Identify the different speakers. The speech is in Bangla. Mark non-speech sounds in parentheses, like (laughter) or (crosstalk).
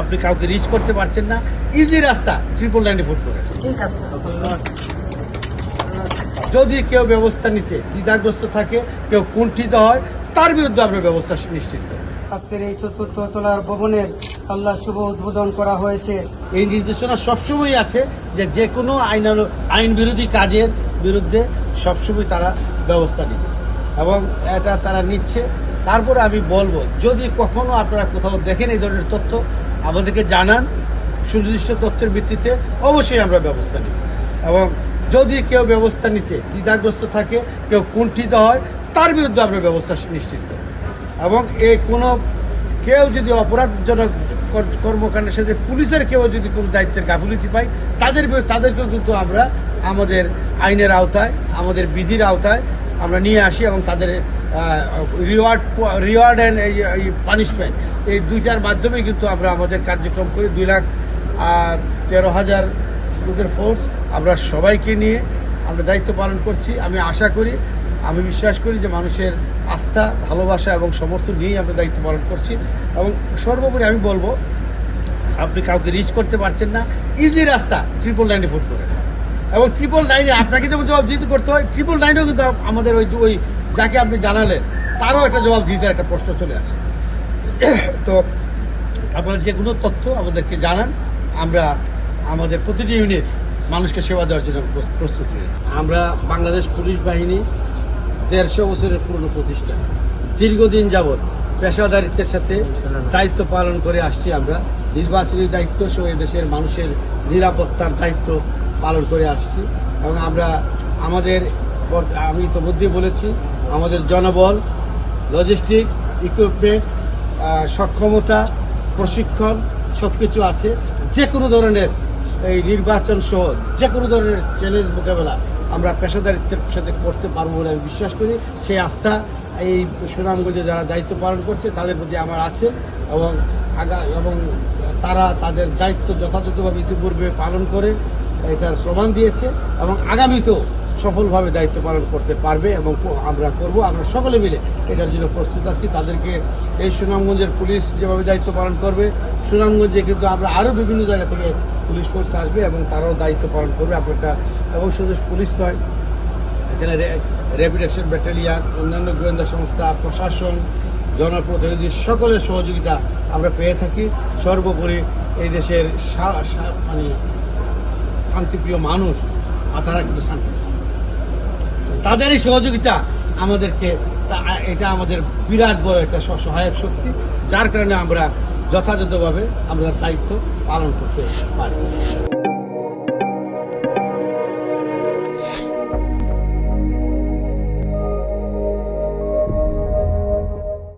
Speaker 1: আপনি কাউকে রিচ করতে পারছেন না ইজি রাস্তা ট্রিপল নাইনটি ফুট করে।
Speaker 2: ঠিক আছে।
Speaker 1: যদি কেউ ব্যবস্থা নিতে দ্বিধাগ্রস্ত থাকে কেউ কুণ্ঠিত হয় তার বিরুদ্ধে আমরা ব্যবস্থা নিশ্চিত করব।
Speaker 2: আজকের এই চতুর্থ তলার ভবনের আল্লাহ শুভ উদ্বোধন করা হয়েছে।
Speaker 1: এই নির্দেশনা সবসময় আছে যে যে কোনো আইন আইন বিরোধী কাজের বিরুদ্ধে সবসময় তারা ব্যবস্থা নিবে। এবং এটা তারা নিচ্ছে। তারপরে আমি বলব যদি কখনো আপনারা কোথাও দেখেন এই ধরনের তথ্য আমাদেরকে জানান সুনির্দিষ্ট তথ্যের ভিত্তিতে। অবশ্যই আমরা ব্যবস্থা নিই এবং যদি কেউ ব্যবস্থা নিতে দ্বিধাগ্রস্ত থাকে, কেউ কুণ্ঠিত হয়, তার বিরুদ্ধে আমরা ব্যবস্থা নিশ্চিত করি এবং এই কোনো কেউ যদি অপরাধজনক কর্মকাণ্ডের সাথে পুলিশের কেউ যদি কোনো দায়িত্বের গাফিলতি পায়, তাদের তাদেরকেও কিন্তু আমরা আমাদের আইনের আওতায়, আমাদের বিধির আওতায় আমরা নিয়ে আসি এবং তাদের রিওয়ার্ড রিওয়ার্ড অ্যান্ড এই পানিশমেন্ট এই দুইটার মাধ্যমে কিন্তু আমরা আমাদের কার্যক্রম করি। দুই লাখ তেরো হাজার লোকের ফোর্স আমরা সবাইকে নিয়ে আমরা দায়িত্ব পালন করছি। আমি আশা করি, আমি বিশ্বাস করি যে মানুষের আস্থা, ভালোবাসা এবং সমর্থন নিয়েই আমরা দায়িত্ব পালন করছি। এবং সর্বোপরি আমি বলব, আপনি কাউকে রিচ করতে পারছেন না। ইজি রাস্তা ট্রিপল নাইনে ফুট করে। এবং ট্রিপল নাইনে আপনাকে যেমন জবাব দিতে করতে হয় ট্রিপল নাইনেও কিন্তু আমাদের ওই ওই যাকে আপনি জানালেন, তারও একটা জবাব দিতে একটা প্রশ্ন চলে আসে। (coughs) তো আপনার যে কোনো তথ্য আমাদেরকে জানান, আমরা আমাদের প্রতিটি ইউনিট মানুষকে সেবা দেওয়ার জন্য প্রস- প্রস্তুত আমরা বাংলাদেশ পুলিশ বাহিনী দেড়শো বছরের পুরনো প্রতিষ্ঠান। দীর্ঘদিন যাবৎ পেশাদারিত্বের সাথে দায়িত্ব পালন করে আসছি আমরা। নির্বাচনী দায়িত্ব সহ দেশের মানুষের নিরাপত্তার দায়িত্ব পালন করে আসছি এবং আমরা আমাদের আমি ইতিমধ্যেই বলেছি, আমাদের জনবল লজিস্টিক ইকুইপমেন্ট সক্ষমতা, প্রশিক্ষণ সব কিছু আছে। যে কোনো ধরনের এই নির্বাচন সহ যে কোনো ধরনের চ্যালেঞ্জ মোকাবেলা আমরা পেশাদারিত্বের সাথে করতে পারব বলে আমি বিশ্বাস করি। সেই আস্থা, এই সুনামগঞ্জে যারা দায়িত্ব পালন করছে, তাদের প্রতি আমার আছে এবং আগা এবং তারা তাদের দায়িত্ব যথাযথভাবে ইতিপূর্বে পালন করে এটার প্রমাণ দিয়েছে এবং আগামীতেও সফলভাবে দায়িত্ব পালন করতে পারবে এবং আমরা করব। আমরা সকলে মিলে এটার জন্য প্রস্তুত আছি। তাদেরকে এই সুনামগঞ্জের পুলিশ যেভাবে দায়িত্ব পালন করবে, সুনামগঞ্জে কিন্তু আমরা আরও বিভিন্ন জায়গা থেকে পুলিশ ফোর্স আসবে এবং তারাও দায়িত্ব পালন করবে। আপনারটা এবং শুধু পুলিশ নয়। এখানে র্যাপিড অ্যাকশন ব্যাটালিয়ান, অন্যান্য গোয়েন্দা সংস্থা, প্রশাসন, জনপ্রতিনিধি সকলের সহযোগিতা আমরা পেয়ে থাকি। সর্বোপরি এই দেশের মানে শান্তিপ্রিয় মানুষ, আর তারা কিন্তু শান্তি তাদের এই সহযোগিতা আমাদেরকে এটা আমাদের বিরাট বড় একটা সহায়ক শক্তি, যার কারণে আমরা যথাযথভাবে আমরা দায়িত্ব পালন করতে পারি।